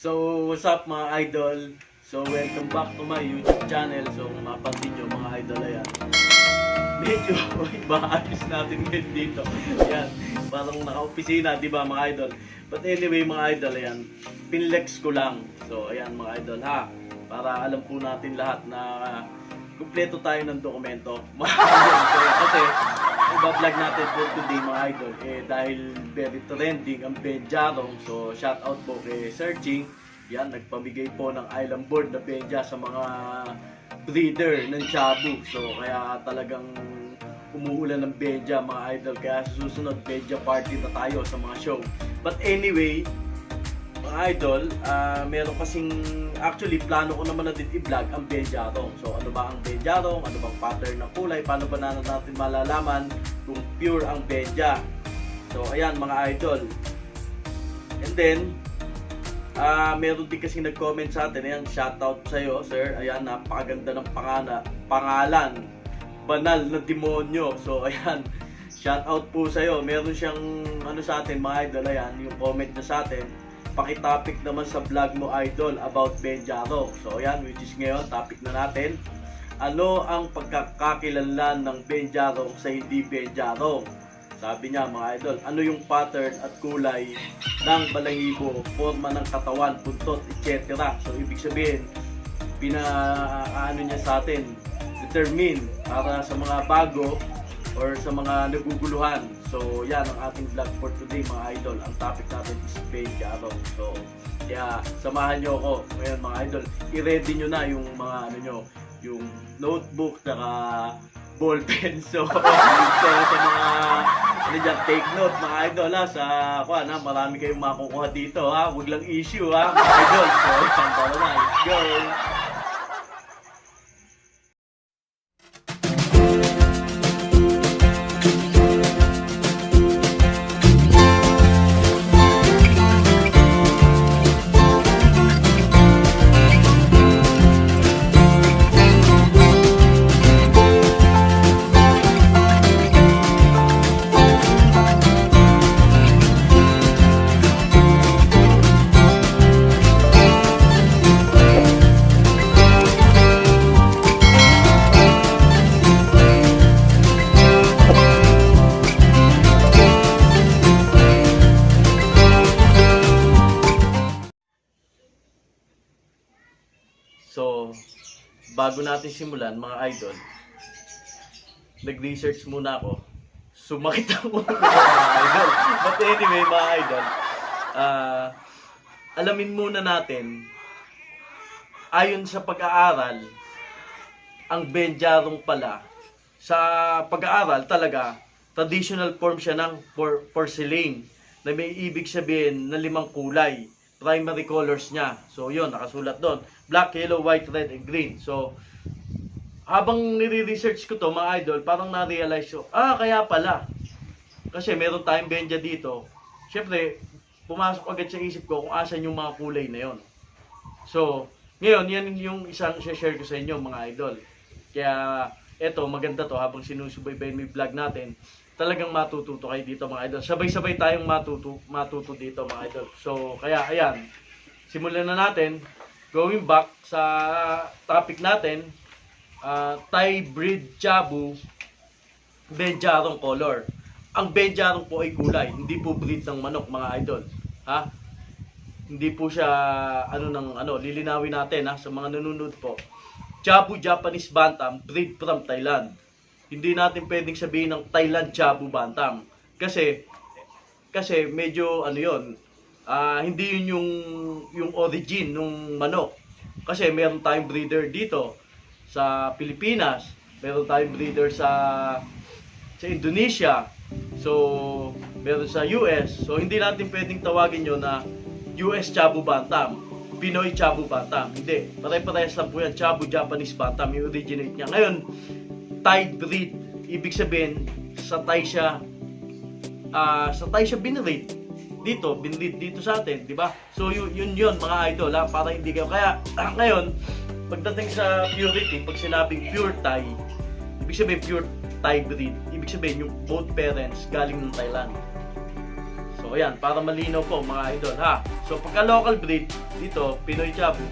So, what's up mga idol? So, welcome back to my YouTube channel. So, kung mapansin nyo mga idol, ayan. Medyo iba natin ngayon dito. Ayan, parang naka-opisina, di ba mga idol? But anyway mga idol, ayan, pinlex ko lang. So, ayan mga idol ha. Para alam po natin lahat na kumpleto tayo ng dokumento. Kasi iba-vlog natin for today mga idol. Eh dahil very trending ang Benjarong so shout out po kay Searching yan nagpamigay po ng island board na Benja sa mga breeder ng Shabu. So kaya talagang umuulan ng Benja mga idol. Kaya sa susunod Benja party na tayo sa mga show. But anyway mga idol, ah meron kasing actually plano ko naman na din i-vlog ang Benjarong. So ano ba ang Benjarong? Ano bang pattern ng kulay? Paano ba na natin malalaman kung pure ang Benja? So ayan mga idol. And then ah meron din kasing nag-comment sa atin. Ayan, shoutout sa iyo, sir. Ayan, napakaganda ng pangana, pangalan. Banal na demonyo. So ayan, shout out po sa iyo. Meron siyang ano sa atin mga idol, ayan, yung comment niya sa atin pakitopic naman sa vlog mo idol about Benjaro. So ayan, which is ngayon, topic na natin. Ano ang pagkakakilanlan ng Benjaro sa hindi Benjaro? Sabi niya mga idol, ano yung pattern at kulay ng balahibo, forma ng katawan, buntot, etc. So ibig sabihin, pina ano niya sa atin, determine para sa mga bago or sa mga naguguluhan. So, yan ang ating vlog for today mga idol. Ang topic natin is Benjaro. So, kaya samahan nyo ako ngayon mga idol. I-ready nyo na yung mga ano nyo, yung notebook saka ballpen. So, so sa mga ano dyan, take note mga idol ha, sa kuha na, marami kayong makukuha dito ha. Huwag lang issue ha, mga idol. So, isang na. Let's go! Bago natin simulan, mga idol, nag-research muna ako. Sumakit ang ulo ko, mga idol. But anyway, mga idol, ah, alamin muna natin, ayon sa pag-aaral, ang Benjarong pala, sa pag-aaral talaga, traditional form siya ng por- porcelain na may ibig sabihin na limang kulay primary colors niya. So, yun, nakasulat doon. Black, yellow, white, red, and green. So, habang nire-research ko to, mga idol, parang na-realize ko, ah, kaya pala. Kasi meron tayong Benja dito. Siyempre, pumasok agad sa isip ko kung asan yung mga kulay na yon. So, ngayon, yan yung isang share ko sa inyo, mga idol. Kaya, eto, maganda to, habang sinusubaybay mo yung vlog natin, talagang matututo kayo dito mga idol. Sabay-sabay tayong matuto, matuto dito mga idol. So, kaya ayan, simulan na natin. Going back sa topic natin, uh, Thai breed Chabu, Benjarong color. Ang Benjarong po ay kulay, hindi po breed ng manok mga idol. Ha? Hindi po siya ano ng ano, lilinawin natin ha sa mga nanonood po. Chabu Japanese Bantam, breed from Thailand hindi natin pwedeng sabihin ng Thailand Chabu Bantam. Kasi, kasi medyo ano yon ah, hindi yun yung, yung origin ng manok. Kasi meron tayong breeder dito sa Pilipinas, meron tayong breeder sa sa Indonesia, so meron sa US. So hindi natin pwedeng tawagin yun na US Chabu Bantam, Pinoy Chabu Bantam. Hindi, pare-parehas lang po yan, Chabu Japanese Bantam, yung originate niya. Ngayon, Thai breed. Ibig sabihin, sa Thai siya, ah sa Thai siya binread. Dito, binread dito sa atin, di ba? So, yun, yun yun, mga idol, ha? para hindi kayo. Kaya, ngayon, pagdating sa purity, pag sinabing pure Thai, ibig sabihin pure Thai breed, ibig sabihin yung both parents galing ng Thailand. So, ayan, para malinaw po mga idol ha. So pagka local breed, dito, Pinoy Chabu,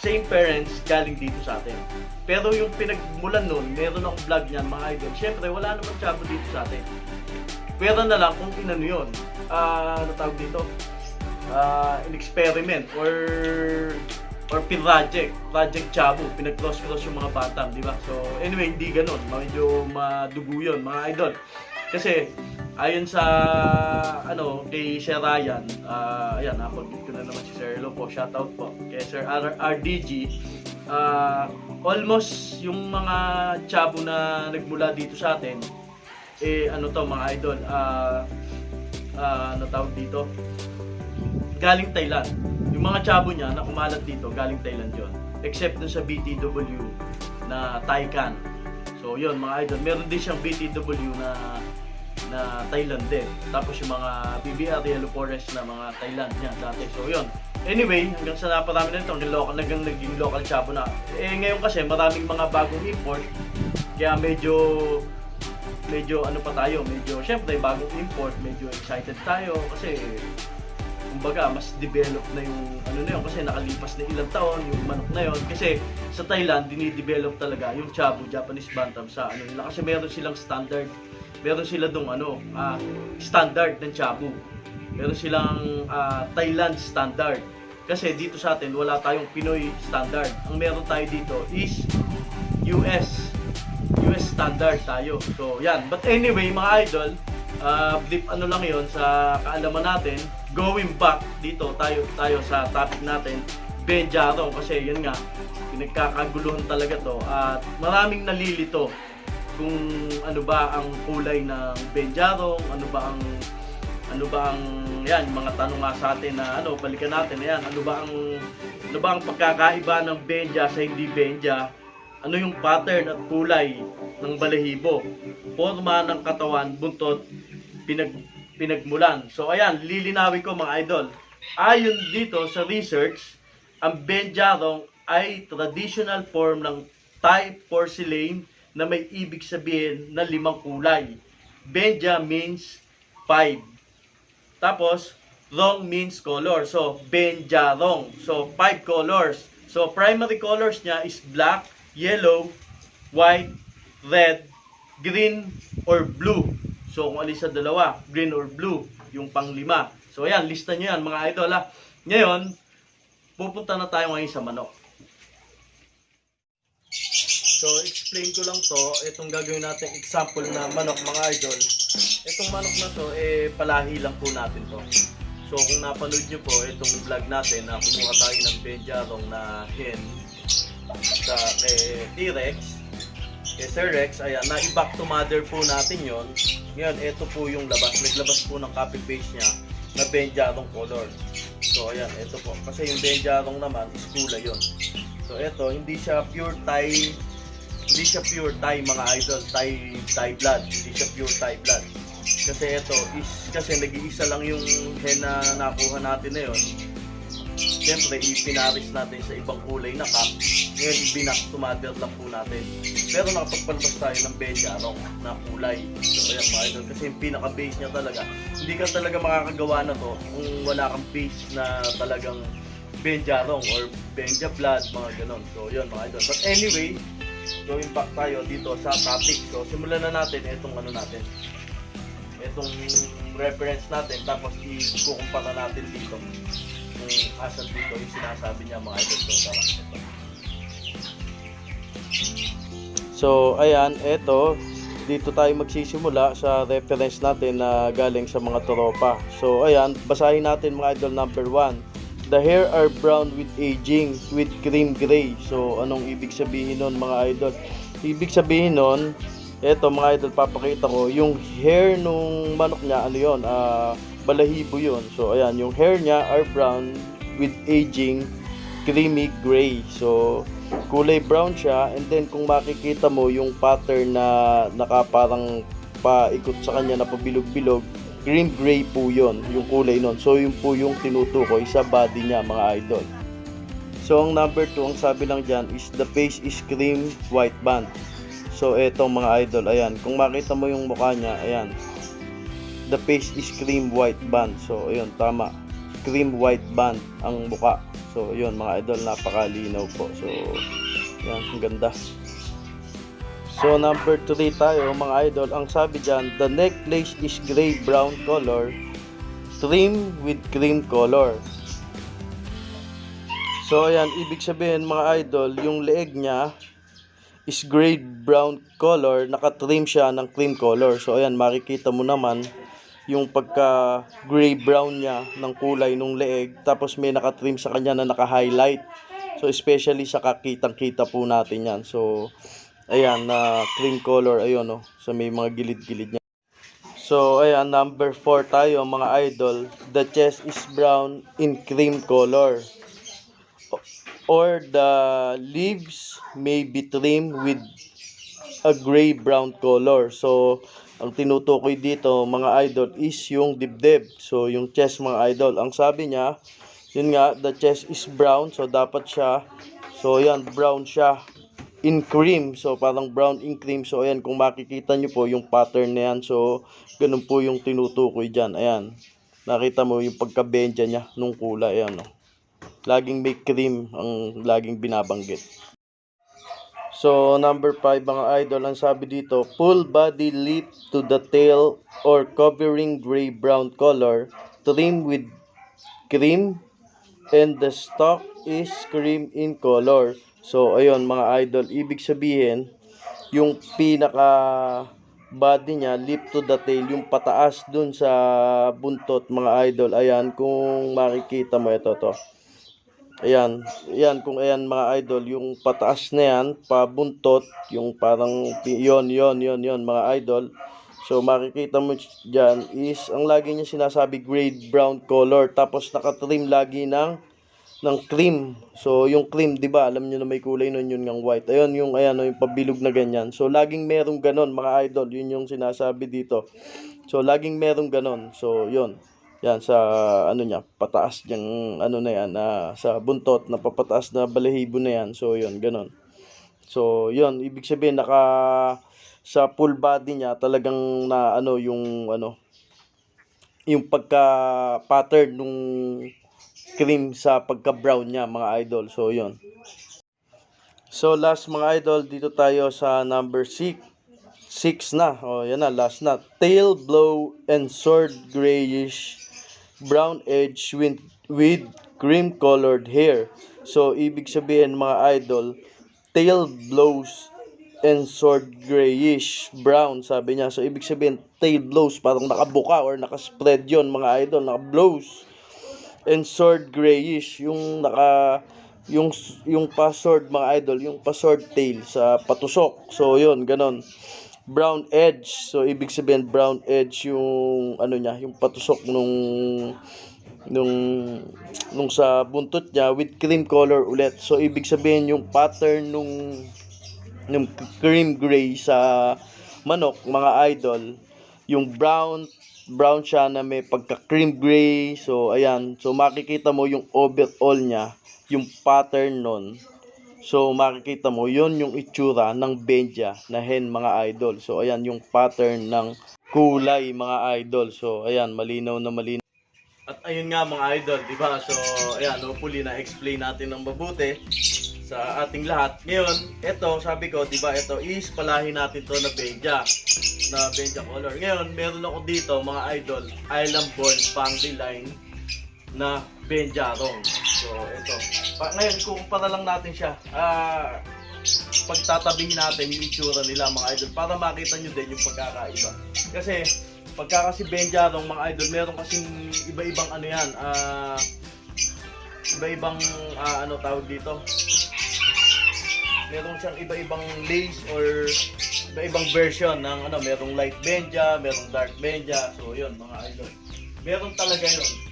same parents galing dito sa atin. Pero yung pinagmulan nun, meron akong vlog niyan mga idol. Siyempre, wala naman Chabu dito sa atin. Pero na lang kung inano yun. Ah, ano tawag dito? Ah, in experiment or or project, project Chabu, pinag-cross-cross yung mga bantam, di ba? So, anyway, hindi ganun. Medyo madugo yun, mga idol. Kasi, ayon sa, ano, kay Sir Ryan, ah, ayan, napag ko na naman si Sir Hello po, shoutout po, kay Sir R- RDG, ah, almost yung mga Chabu na nagmula dito sa atin, eh, ano to, mga idol, ah, ah, ano tawag dito, galing Thailand. Yung mga chabo niya na kumalat dito, galing Thailand yon. Except dun sa BTW na Taycan. So yun mga idol, meron din siyang BTW na na Thailand din. Tapos yung mga BBR Yellow Forest na mga Thailand niya dati. So yun. Anyway, hanggang sa naparami na ito, hanggang local, hanggang naging local chabo na. Eh ngayon kasi maraming mga bagong import. Kaya medyo medyo ano pa tayo, medyo syempre bagong import, medyo excited tayo kasi kumbaga mas develop na yung ano na yun kasi nakalipas na ilang taon yung manok na yun. Kasi sa Thailand dinidevelop talaga yung Chabu Japanese Bantam sa ano nila. Kasi meron silang standard meron sila dong ano ah, standard ng Chabu. Meron silang ah, Thailand standard. Kasi dito sa atin wala tayong Pinoy standard. Ang meron tayo dito is US Standard tayo. So yan. But anyway mga idol uh, blip ano lang yon sa kaalaman natin going back dito tayo tayo sa topic natin Benjaro kasi yun nga pinagkakaguluhan talaga to. At maraming nalilito kung ano ba ang kulay ng Benjaro ano ba ang ano ba ang yan mga tanong nga sa atin na ano balikan natin. Yan ano ba ang ano ba ang pagkakaiba ng Benja sa hindi Benja ano yung pattern at kulay ng balahibo forma ng katawan buntot pinag pinagmulan. So ayan, lilinawin ko mga idol. Ayon dito sa research, ang Benjarong ay traditional form ng Thai porcelain na may ibig sabihin na limang kulay. Benja means five. Tapos, rong means color. So, Benjarong. So, five colors. So, primary colors niya is black, yellow, white, red, green, or blue. So, kung alin sa dalawa, green or blue, yung panglima. So, ayan, lista nyo yan, mga idol, ha. Ngayon, pupunta na tayo ngayon sa manok. So, explain ko lang to. Itong gagawin natin example na manok, mga idol. Itong manok na to, eh, palahi lang po natin to. So, kung napanood nyo po, itong vlog natin na kumuha tayo ng Benjarong na hen sa kay T-Rex, kay Sir Rex, ayan, na-back to mother po natin yon. Ngayon, ito po yung labas. Naglabas po ng copy paste niya na Benjarong color. So, ayan, ito po. Kasi yung Benjarong naman is kulay yon. So, ito, hindi siya pure Thai, hindi siya pure Thai mga idol, Thai, Thai blood. Hindi siya pure Thai blood. Kasi ito, is, kasi nag-iisa lang yung hen na nakuha natin na yun. Siyempre, ipinaris natin sa ibang kulay na cup. Ngayon, ibinak to mother lang po natin. Pero nakapagpalabas tayo ng Benjarong na kulay. So, ayan mga idol. Kasi yung pinaka-base niya talaga. Hindi ka talaga makakagawa na to kung wala kang base na talagang Benjarong or Benja Blood, mga ganon. So, yun mga idol. But anyway, going back tayo dito sa topic. So, simulan na natin itong ano natin. Itong reference natin. Tapos, i-kukumpara natin dito kung asan dito yung sinasabi niya mga idol. So, tara. Ito. So, ayan, eto, dito tayo magsisimula sa reference natin na galing sa mga tropa. So, ayan, basahin natin mga idol number 1. The hair are brown with aging with cream gray. So, anong ibig sabihin nun mga idol? Ibig sabihin nun, eto mga idol, papakita ko, yung hair nung manok niya, ano yun, ah, balahibo yun. So, ayan, yung hair niya are brown with aging creamy gray. So, kulay brown siya. And then kung makikita mo yung pattern na naka parang paikot sa kanya na pabilog-bilog green gray po yon yung kulay nun. So yun po yung tinutukoy sa body niya mga idol. So ang number 2 ang sabi lang dyan is the face is cream white band so etong mga idol ayan kung makita mo yung mukha niya ayan the face is cream white band. So, ayun, tama. Cream white band ang buka. So, yun mga idol, napakalinaw po. So, yan, ang ganda. So, number 3 tayo mga idol. Ang sabi dyan, the necklace is gray-brown color, trim with cream color. So, ayan, ibig sabihin mga idol, yung leeg niya is gray brown color, nakatrim siya ng cream color. So, ayan, makikita mo naman yung pagka gray brown niya ng kulay ng leeg. Tapos may nakatrim sa kanya na naka-highlight. So, especially sa kakitang-kita po natin yan. So, ayan, na cream color, ayun, no, sa may mga gilid-gilid niya. So, ayan, number 4 tayo, mga idol. The chest is brown in cream color or the leaves may be trimmed with a gray brown color. So, ang tinutukoy dito mga idol is yung dibdib. So, yung chest mga idol. Ang sabi niya, yun nga, the chest is brown. So, dapat siya, so yan, brown siya in cream. So, parang brown in cream. So, ayan, kung makikita nyo po yung pattern na yan. So, ganun po yung tinutukoy dyan. Ayan. Nakita mo yung pagka-benja niya nung kulay. Ayan, no laging may cream ang laging binabanggit. So, number 5 mga idol, ang sabi dito, full body lip to the tail or covering gray-brown color, trim with cream, and the stock is cream in color. So, ayun mga idol, ibig sabihin, yung pinaka body niya, lip to the tail, yung pataas dun sa buntot mga idol, ayan, kung makikita mo ito to. Ayan, ayan kung ayan mga idol, yung pataas na yan, pabuntot, yung parang yon yon yon yon mga idol. So makikita mo diyan is ang lagi niya sinasabi grade brown color tapos nakatrim lagi ng ng cream. So yung cream, 'di ba? Alam niyo na may kulay nun yun ng white. Ayun yung ayan yung pabilog na ganyan. So laging merong ganon mga idol, yun yung sinasabi dito. So laging merong ganon. So yun. Yan sa ano niya, pataas yung ano na yan, na sa buntot na papataas na balahibo na yan. So yun, ganon. So yun, ibig sabihin naka sa full body niya talagang na ano yung ano yung pagka pattern nung cream sa pagka brown niya mga idol. So yun. So last mga idol, dito tayo sa number 6. 6 na. Oh, yan na, last na. Tail blow and sword grayish brown edge with, with cream colored hair. So, ibig sabihin mga idol, tail blows and sword grayish brown, sabi niya. So, ibig sabihin, tail blows, parang nakabuka or nakaspread yon mga idol, naka-blows. And sword grayish, yung naka, yung, yung pa-sword mga idol, yung pa-sword tail sa patusok. So, yun, ganon brown edge. So ibig sabihin brown edge yung ano niya, yung patusok nung nung nung sa buntot niya with cream color ulit. So ibig sabihin yung pattern nung yung cream gray sa manok, mga idol, yung brown brown siya na may pagka cream gray. So ayan, so makikita mo yung overall niya, yung pattern nun So makikita mo, yon yung itsura ng Benja na hen mga idol. So ayan yung pattern ng kulay mga idol. So ayan, malinaw na malinaw. At ayun nga mga idol, di ba? So ayan, hopefully na explain natin ng mabuti sa ating lahat. Ngayon, ito, sabi ko, di ba, ito is palahin natin to na Benja na Benja color. Ngayon, meron ako dito mga idol, Island Born Pangdi Line na Benjarong. So, ito. Pa, ngayon, kumpara lang natin siya. Ah, pagtatabihin natin yung itsura nila mga idol para makita nyo din yung pagkakaiba. Kasi, pagka kasi Benjarong mga idol, meron kasing iba-ibang ano yan, ah, iba-ibang ah, ano tawag dito. Meron siyang iba-ibang lace or iba-ibang version ng ano, merong light Benja, merong dark Benja. So, yun mga idol. Meron talaga yun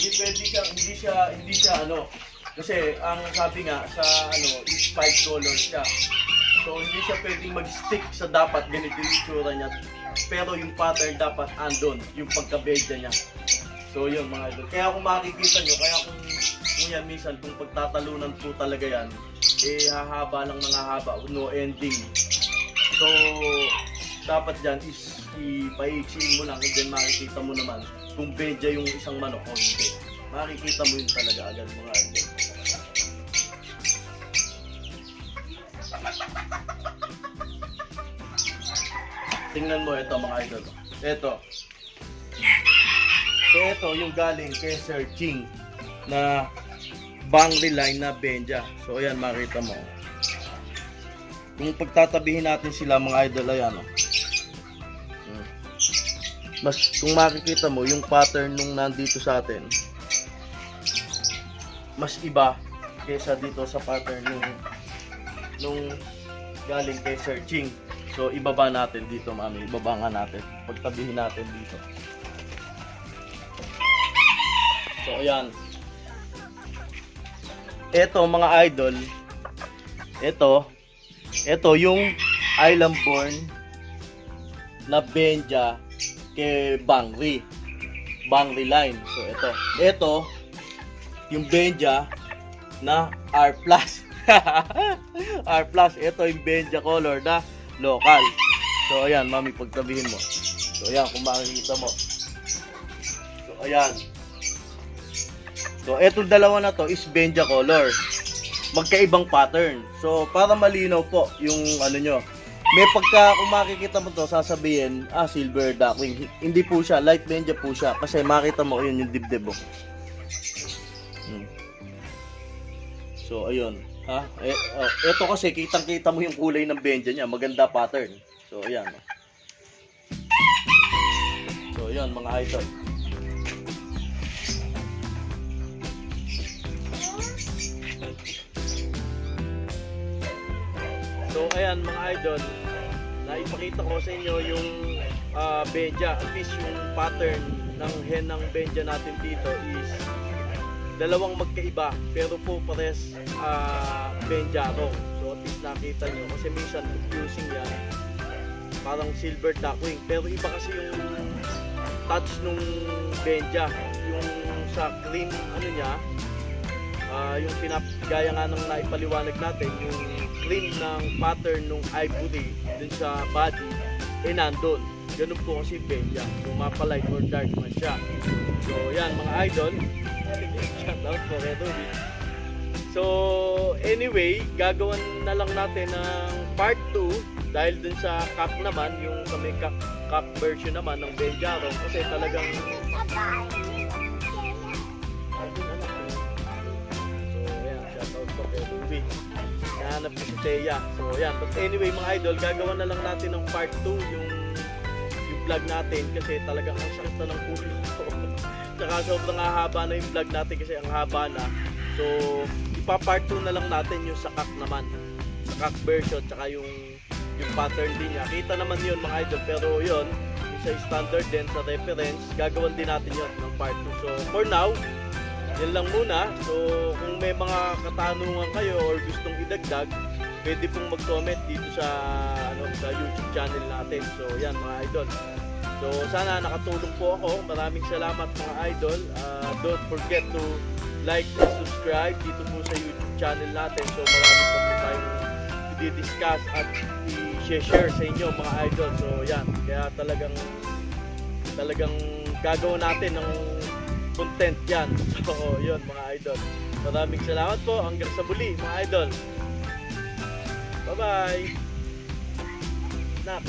hindi pwede siya, hindi siya, hindi siya ano, kasi ang sabi nga sa ano, is five colors siya. So hindi siya pwedeng mag-stick sa dapat ganito yung itsura niya. Pero yung pattern dapat andon, yung pagkabedya niya. So yun mga idol. Kaya kung makikita nyo, kaya kung, kung yan minsan, kung pagtatalunan po talaga yan, eh hahaba lang ng haba, no ending. So, dapat dyan is ipaiksiin mo lang and then makikita mo naman kung bedya yung isang manok o hindi. Makikita mo yun talaga agad mga idol. Tingnan mo ito mga idol. Ito. So ito yung galing kay Sir Ching na Bangli line na Benja. So ayan makita mo. Kung pagtatabihin natin sila mga idol ayan oh. Hmm. Mas kung makikita mo yung pattern nung nandito sa atin mas iba kaysa dito sa pattern nung nung galing kay Sir Ching. So ibaba natin dito mami, ibaba nga natin. Pagtabihin natin dito. So ayan. Ito mga idol, ito, ito yung Island Born na Benja kay Bangri. Bangri line. So ito, ito yung Benja na R+. R+, ito yung Benja color na local. So ayan, mami pagtabihin mo. So ayan, kung makikita mo. So ayan. So etong dalawa na to is Benja color. Magkaibang pattern. So para malinaw po yung ano nyo. May pagka kung makikita mo to sasabihin, ah silver duckling. Hindi po siya, light Benja po siya kasi makita mo yun yung dibdib mo. Hmm. So ayun, ha? Eh, oh, ito kasi kitang-kita mo yung kulay ng Benja niya, maganda pattern. So ayan. So ayan mga idol. So ayan mga idol, naipakita ko sa inyo yung ah, Benja, at least yung pattern ng hen ng Benja natin dito is dalawang magkaiba pero po pares uh, Benjaro. So at least nakita nyo kasi minsan confusing yan. Parang silver duckling pero iba kasi yung touch nung Benja. Yung sa cream ano niya ah, yung pinapgaya nga ng naipaliwanag natin yung cream ng pattern ng ivory dun sa body eh nandun. Ganun po kasi Benja. Kung mapalight or dark man siya. So yan mga idol. Shout out kay Ruby. So, anyway, gagawan na lang natin ng part 2 dahil dun sa cup naman, yung kami cup, cup version naman ng Benjaro kasi talagang. So, ayan, shout out kay Ruby. Nahanap ko si Teya. So, ayan. But anyway, mga idol, gagawan na lang natin ng part 2 yung yung vlog natin kasi talagang ang sakit na ng ulo ko. Tsaka sobrang hahaba na yung vlog natin kasi ang haba na. So, ipa-part 2 na lang natin yung sakak naman. Sakak version, tsaka yung yung pattern din niya. Kita naman yun mga idol, pero yun, sa standard din, sa reference, gagawan din natin yun ng part 2. So, for now, yun lang muna. So, kung may mga katanungan kayo or gustong idagdag, pwede pong mag-comment dito sa ano sa YouTube channel natin. So, yan mga idol. So, sana nakatulong po ako. Maraming salamat mga idol. Uh, don't forget to like and subscribe dito po sa YouTube channel natin. So, marami pa po tayong i-discuss at i-share sa inyo mga idol. So, yan. Kaya talagang talagang gagawin natin ng content yan. So, yun mga idol. Maraming salamat po. Hanggang sa muli mga idol. Bye-bye. Nak.